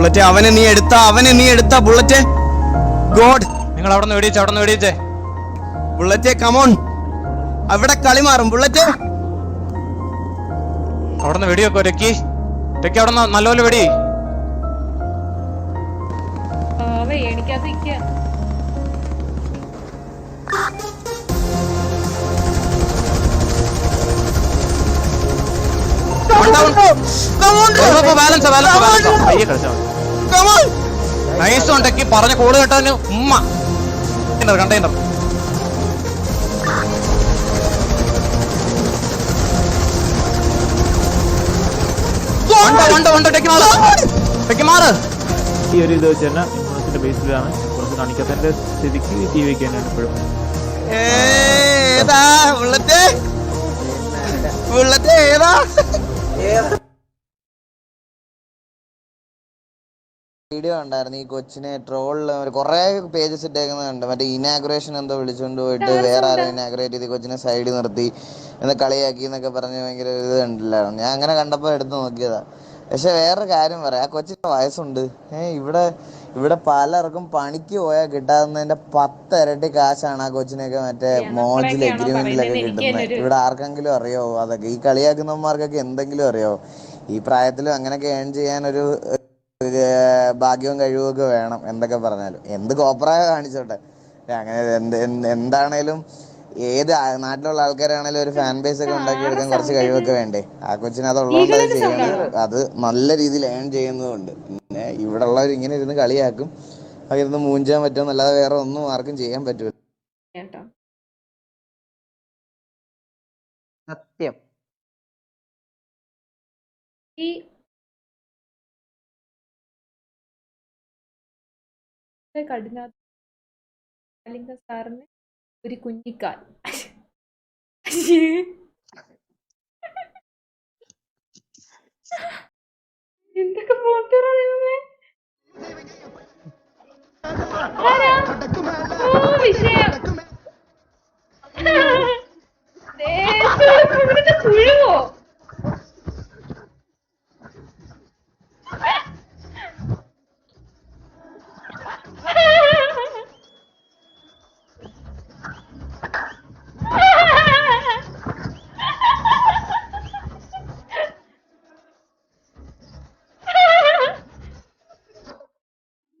Bullet അവനെ നീ എടുത്ത അവനെ നീ എടുത്ത ബുള്ളറ്റ്. ഗോഡ്. നിങ്ങൾ അവിടെ നിന്ന് വെടിയിച്ചേ അവിടെ നിന്ന് വെടിയിച്ചേ. ബുള്ളറ്റ് കമോൺ അവിടെ കളി മാറും ബുള്ളറ്റ്. അവിടെ നിന്ന് വെടിയൊക്കെ രക്കി രക്കി അവിടെ നിന്ന് നല്ലപോലെ വെടി. ബാലൻസ് ബാലൻസ് ബാലൻസ് പയ്യെ കളിച്ചാ. നൈസ് ഉണ്ടെങ്കിൽ പറഞ്ഞ കോൾ കേട്ടതിന് ഉമ്മ. കണ്ടെയ്നർ കണ്ടെയ്നർ ഈ ഒരു ഇത് വെച്ച് തന്നെ ഇൻഫ്ലുവൻസിന്റെ ബേസിലാണ് കുറച്ച് കാണിക്കാത്തതിന്റെ സ്ഥിതിക്ക് ടി വി തന്നെയാണ് ഇപ്പോഴും. ഏതാ? ബുള്ളറ്റ് ബുള്ളറ്റ് ഏതാ? വീഡിയോ ഉണ്ടായിരുന്നു ഈ കൊച്ചിനെ ട്രോളിൽ കുറെ പേജസ് ഇട്ടേക്കുന്നുണ്ട് മറ്റേ ഇനാഗ്രേഷൻ എന്തോ വിളിച്ചുകൊണ്ട് പോയിട്ട് വേറെ ആരും ഇനാഗ്രേറ്റ് ചെയ്ത് കൊച്ചിനെ സൈഡിൽ നിർത്തി. എന്ന് കളിയാക്കി എന്നൊക്കെ പറഞ്ഞ് ഭയങ്കര ഇത് കണ്ടില്ലായിരുന്നു ഞാൻ അങ്ങനെ കണ്ടപ്പോൾ എടുത്ത് നോക്കിയതാ. പക്ഷെ വേറൊരു കാര്യം പറയാം. ആ കൊച്ചിന് വയസ്സുണ്ട്. ഏ ഇവിടെ ഇവിടെ പലർക്കും പണിക്ക് പോയാൽ കിട്ടാവുന്നതിന്റെ പത്തിരട്ടി കാശാണ് ആ കൊച്ചിനൊക്കെ മറ്റേ മോജിൽ അഗ്രിമെന്റിലൊക്കെ എഗ്രിമെന്റിലൊക്കെ കിട്ടുന്നത് ഇവിടെ ആർക്കെങ്കിലും അറിയാവോ? അതൊക്കെ ഈ കളിയാക്കുന്നവന്മാർക്കൊക്കെ എന്തെങ്കിലും അറിയാവോ? ഈ പ്രായത്തിലും അങ്ങനെയൊക്കെ ഏൺ ചെയ്യാനൊരു ഭാഗ്യവും കഴിവും ഒക്കെ വേണം എന്തൊക്കെ പറഞ്ഞാലും. എന്ത് കോപ്രായ കാണിച്ചോട്ടെ. അങ്ങനെ എന്ത് എന്ത് എന്താണേലും ഏത് നാട്ടിലുള്ള ആൾക്കാരാണേലും ഒരു ഫാൻ ബേസ് ഒക്കെ ഉണ്ടാക്കിയെടുക്കാൻ കുറച്ച് കഴിവൊക്കെ വേണ്ടേ? ആ കൊച്ചിന് അത് ഉള്ളതുകൊണ്ട് അത് ചെയ്യണം അത് നല്ല രീതിയിൽ ഏൺ ചെയ്യുന്നതുകൊണ്ട്. പിന്നെ ഇവിടെ ഉള്ളവർ ഇങ്ങനെ ഇരുന്ന് കളിയാക്കും. അതിരുന്ന് മൂഞ്ചാൻ പറ്റുമെന്നല്ലാതെ വേറെ ഒന്നും ആർക്കും ചെയ്യാൻ പറ്റൂല. സത്യം. ഈ കഠിന ലിംഗ സാറിന് ഒരു കുഞ്ഞിക്കാൽ. എന്തൊക്കെ പോത്തറ ദൈവമേ? ഓ, വിഷയം. ദേ, ഇവിടുത്തെ പുഴുവോ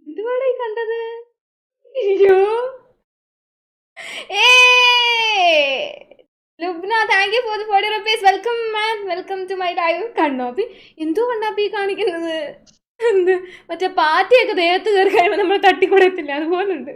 എന്തുവാടാ ഈ കണ്ടത് അയ്യോ Lubna thank you for the forty rupees welcome man welcome to my live കണ്ണോപ്പി. എന്തോ കണ്ണാപ്പി കാണിക്കുന്നത്? എന്ത്? മറ്റേ പാറ്റിയൊക്കെ ദേഹത്ത് കയറി കഴിയുമ്പോൾ നമ്മൾ തട്ടിക്കൊടത്തില്ല. അതുപോലുണ്ട്.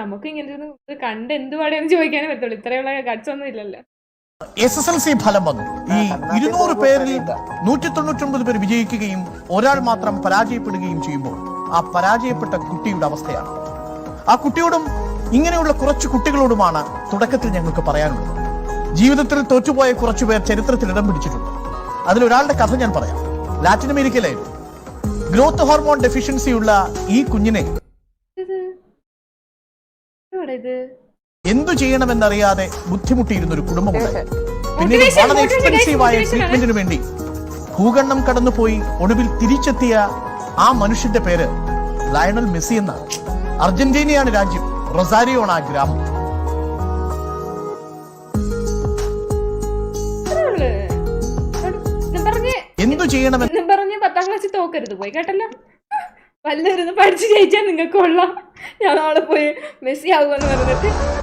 നമുക്ക് ഇങ്ങനെ കണ്ട് എന്ത് കണ്ട് എന്തുപാടെന്ന് ചോദിക്കാനേ പറ്റുള്ളൂ ഇത്രയുള്ള ഗഡ്സ് ഒന്നും ഇല്ലല്ലോ. എസ് എസ് എൽ സി ഫലം വന്നു. ഈ ഇരുന്നൂറ് പേരിൽ നൂറ്റി തൊണ്ണൂറ്റൊമ്പത് പേർ വിജയിക്കുകയും ഒരാൾ മാത്രം പരാജയപ്പെടുകയും ചെയ്യുമ്പോൾ ആ പരാജയപ്പെട്ട കുട്ടിയുടെ അവസ്ഥയാണ്. ആ കുട്ടിയോടും ഇങ്ങനെയുള്ള കുറച്ച് കുട്ടികളോടുമാണ് തുടക്കത്തിൽ ഞങ്ങൾക്ക് പറയാനുള്ളത്. ജീവിതത്തിൽ തോറ്റുപോയ കുറച്ചുപേർ ചരിത്രത്തിൽ ഇടം പിടിച്ചിട്ടുണ്ട്. അതിലൊരാളുടെ കഥ ഞാൻ പറയാം. ലാറ്റിൻ അമേരിക്കയിലായിരുന്നു. ഗ്രോത്ത് ഹോർമോൺ ഡെഫിഷ്യൻസി ഉള്ള ഈ കുഞ്ഞിനെ ഇത് എന്തു ചെയ്യണമെന്നറിയാതെ ബുദ്ധിമുട്ടിയിരുന്ന ഒരു കുടുംബമുണ്ട് പിന്നീട് വളരെ എക്സ്പെൻസീവായ ട്രീറ്റ്മെന്റിന് വേണ്ടി ഭൂഖണ്ഡം കടന്നുപോയി ഒടുവിൽ തിരിച്ചെത്തിയ ആ മനുഷ്യന്റെ പേര് ലയണൽ മെസ്സി എന്നാണ്. അർജന്റീനയാണ് രാജ്യം. റൊസാരിയോ ആണ് ആ ഗ്രാമം. എന്തു ചെയ്യണമെന്ന് പറഞ്ഞ് പത്താം ക്ലാസ്സിൽ തോക്കരുത്. പോയി കേട്ടല്ലോ? വല്ലവരുന്ന് പഠിച്ചു ജയിച്ചാൽ നിങ്ങൾക്ക് കൊള്ളാം ഞാൻ നാളെ പോയി മെസ്സി ആകുമെന്ന് പറഞ്ഞിട്ട്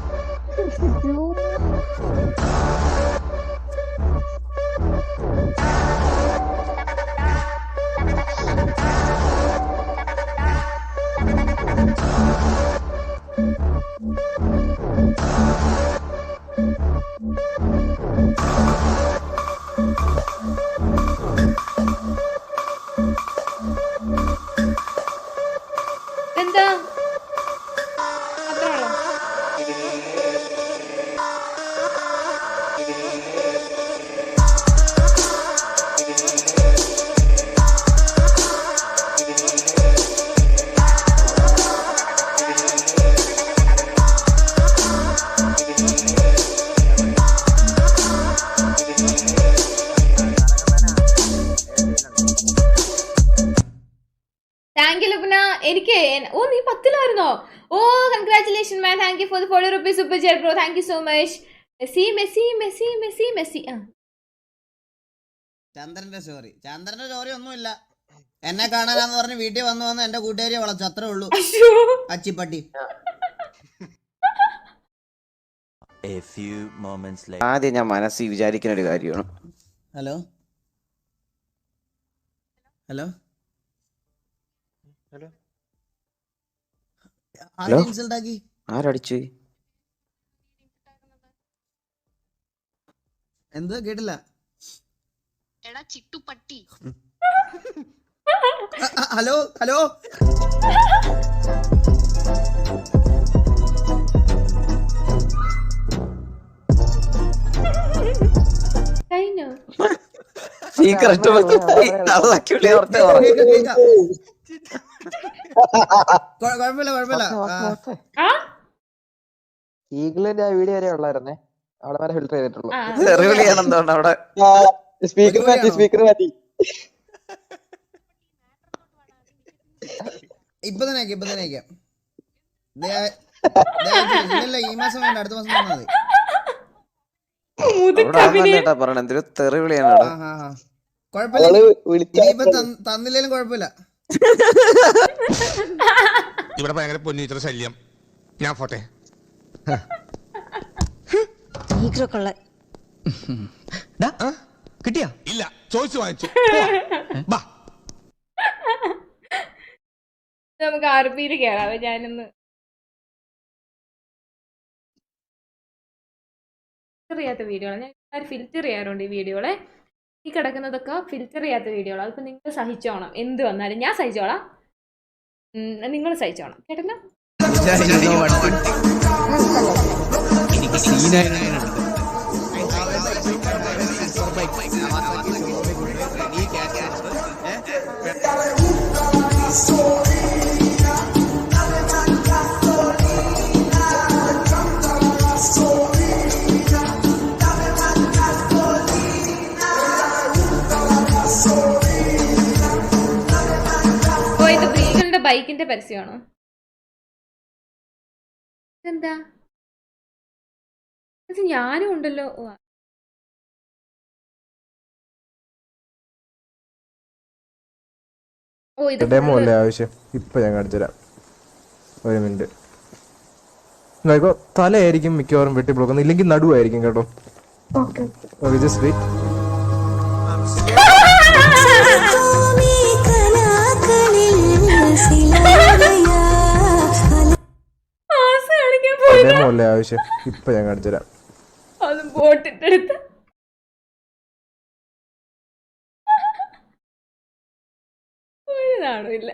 congratulation man thank you for the forty rupees super chat bro thank you so much Messi, Messi. Ah. ചന്ദ്രന്റെ സ്റ്റോറി ചന്ദ്രന്റെ സ്റ്റോറി ഒന്നുമില്ല. എന്നെ കാണാനാന്ന് പറഞ്ഞ് വീട്ടിൽ വന്നു വന്ന് എന്റെ കൂട്ടുകാരിയെ വളച്ചു. അത്രേ ഉള്ളൂ. അച്ചിപ്പട്ടി. A few moments later. ആദ്യം ഞാൻ മനസ്സിൽ വിചാരിക്കുന്ന ഒരു കാര്യമാണ്. Hello hello hello? Hello insult ആക്കി. ആരടിച്ചു എന്ത് കേട്ടില്ല എടാ ചിട്ടുപട്ടി അ- അ- ഹലോ ഹലോ കഴിഞ്ഞോ കുഴപ്പമില്ല കുഴപ്പമില്ല ആ, ആ ഈഗിളിന്റെ ആ വീഡിയോ വരെ ഉള്ളായിരുന്നേ. അവിടെ വരെ ഫിൽറ്റർ ചെയ്തിട്ടുള്ളൂ. അവിടെ? സ്പീക്കർ മാറ്റി, സ്പീക്കർ മാറ്റി. ഇപ്പൊ തന്നെ ഇപ്പൊ തന്നെ. ഇല്ല ഈ മാസം വേണ്ട അടുത്ത മാസം മതി. അവൾ തന്നില്ലേലും കുഴപ്പമില്ല. ഇവിടെ ഭയങ്കര പൊന്നിച്ചിട്ട് ശല്യം. ഞാൻ പോട്ടെ. കിട്ടിയാ? ഇല്ല ചോദിച്ചു വാങ്ങിച്ചു. ബാ. നമുക്ക് ആർ പിയിൽ കയറാവേ ഞാനൊന്ന് ഫിൽറ്റർ ചെയ്യാത്ത വീഡിയോകളാണ്. ഞാൻ ഫിൽറ്റർ ചെയ്യാറുണ്ട് ഈ വീഡിയോകളെ. ഈ കിടക്കുന്നതൊക്കെ ഫിൽറ്റർ ചെയ്യാത്ത വീഡിയോകളാണ് അതിപ്പോൾ നിങ്ങൾ സഹിച്ചോണം. എന്ത് വന്നാലും ഞാൻ സഹിച്ചോളാം. നിങ്ങൾ സഹിച്ചോണം. കേട്ടല്ലോ? സീനായി ബൈക്കിന്റെ പരസ്യമാണോ? എന്താ ഇത് ഞാനും ഉണ്ടല്ലോ. ഓ, ഓ ഇത് ഡെമോ അല്ലേ ആവശ്യം. ഇപ്പൊ ഞാൻ കാണിച്ചുതരാം ഒരു മിനിറ്റ്. നോക്കോ തലയായിരിക്കും മിക്കവാറും വെട്ടി ബ്ലോക്കുന്നത് ഇല്ലെങ്കിൽ നടുവായിരിക്കും കേട്ടോ. ഓക്കെ. ജസ്റ്റ് വെയിറ്റ് ആവശ്യം ഇപ്പൊ ഞാൻ കാണിച്ചുതരാം അത് ബോട്ടിട്ടെടുത്ത് ഒരു നാണമില്ല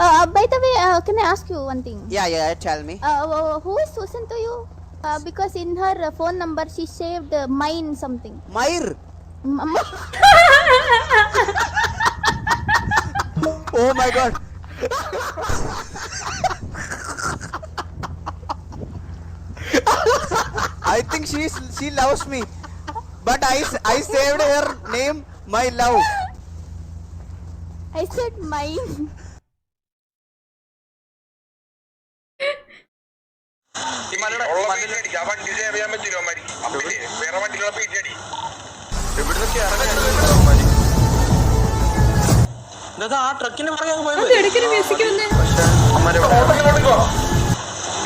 Uh, by the way, uh, can I ask you one thing? Yeah, yeah, tell me. Uh, wh- who is Susan to you? Uh, because in her uh, phone number she saved uh, mine something. Mair. M- Oh my god. I think she's she loves me. But I s- I saved her name my love. I said mine. അത്